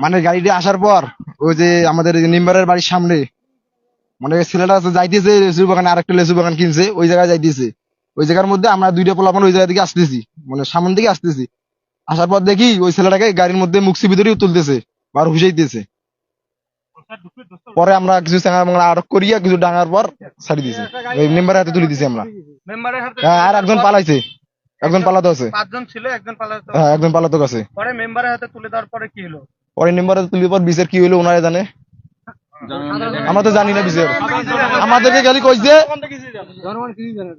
মানে গাড়িটা আসার পর ওই যে আমাদের নিম্বারের বাড়ির সামনে মানে ছেলেটা যাইতেছে লেচু বাগানে আরেকটা লেচু বাগান কিনছে ওই জায়গায় যাইতেছে। ওই জায়গার মধ্যে আমরা দুইটা পোলাপান ওই জায়গা থেকে আসতেছি মানে সামন থেকে আসতেছি। আসার পর দেখি ওই ছেলেটাকে গাড়ির মধ্যে মুক্সি ভিতরেও তুলতেছে আর হুসাইতেছে পরে আমরা কিছু চাঙা মাঙা আটক করিয়া কিছু ডাঙার পর ছাড়ি দিছি। ওই মেম্বারের হাতে তুলে দিছি আমরা। হ্যাঁ, আর একজন পালাইছে। একজন পালাতে আছে। পাঁচজন ছিল একজন পালাতে হ্যাঁ একজন পালাতক আছে। পরে মেম্বারের হাতে তুলে দেওয়ার পরে কি হলো? পরে মেম্বারের তুলে পর বিচার কি হলো ওনারা জানে? আমরা তো জানি না বিচার আমাদেরকে খালি কইছে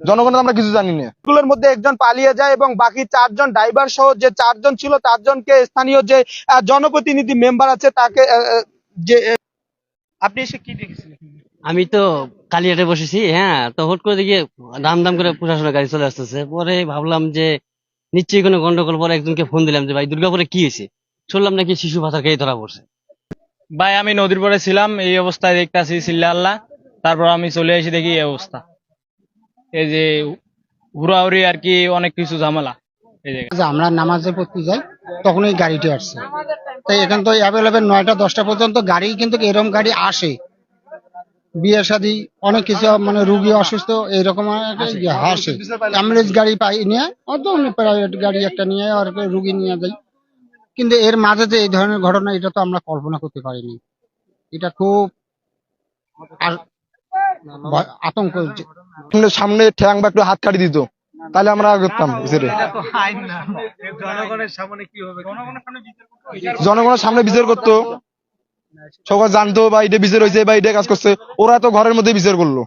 জনগণ আমরা কিছু জানি না। স্কুলের মধ্যে একজন পালিয়ে যায় এবং বাকি চারজন ড্রাইভার সহ যে চারজন ছিল চারজনকে স্থানীয় যে জনপ্রতিনিধি মেম্বার আছে তাকে যে আপনি এসে কি দেখেছিলেন? আমি তো কালিয়াটে বসেছি হ্যাঁ তো হুট করে দেখি দাম দাম করে প্রশাসনের গাড়ি চলে আসতেছে। পরে ভাবলাম যে নিশ্চয়ই কোনো গন্ডগোল পরে একজনকে ফোন দিলাম যে ভাই দুর্গাপুরে কি হয়েছে? শুনলাম নাকি শিশু পাথর খেয়ে ধরা পড়ছে। ভাই আমি নদীর পরে ছিলাম এই অবস্থায় দেখতে আসি চিল্লা আল্লাহ। তারপর আমি চলে এসে দেখি এই অবস্থা। এই যে হুড়াহুড়ি আর কি অনেক কিছু ঝামেলা। এই জায়গায়। আমরা নামাজে পড়তে যাই তখন এই গাড়িটি আসছে। তাই এখান তো অ্যাভেলেবেল নয়টা দশটা পর্যন্ত গাড়ি কিন্তু এরকম গাড়ি আসে। বিয়ে শাদী অনেক কিছু মানে রুগী অসুস্থ এইরকম একটা ইয়ে আসে। অ্যাম্বুলেন্স গাড়ি পাই নিয়ে অত প্রাইভেট গাড়ি একটা নিয়ে আর রুগী নিয়ে যাই। কিন্তু এর মাঝে যে এই ধরনের ঘটনা, এটা তো আমরা কল্পনা করতে পারিনি। এটা খুব আতঙ্ক সামনে ঠ্যাং বা একটু হাত কাটি দিত, তাহলে আমরা করতাম জনগণের সামনে বিচার করতো, সবাই জানতো বা এটা বিচার হয়েছে বা এটা কাজ করছে, ওরা তো ঘরের মধ্যে বিচার করল।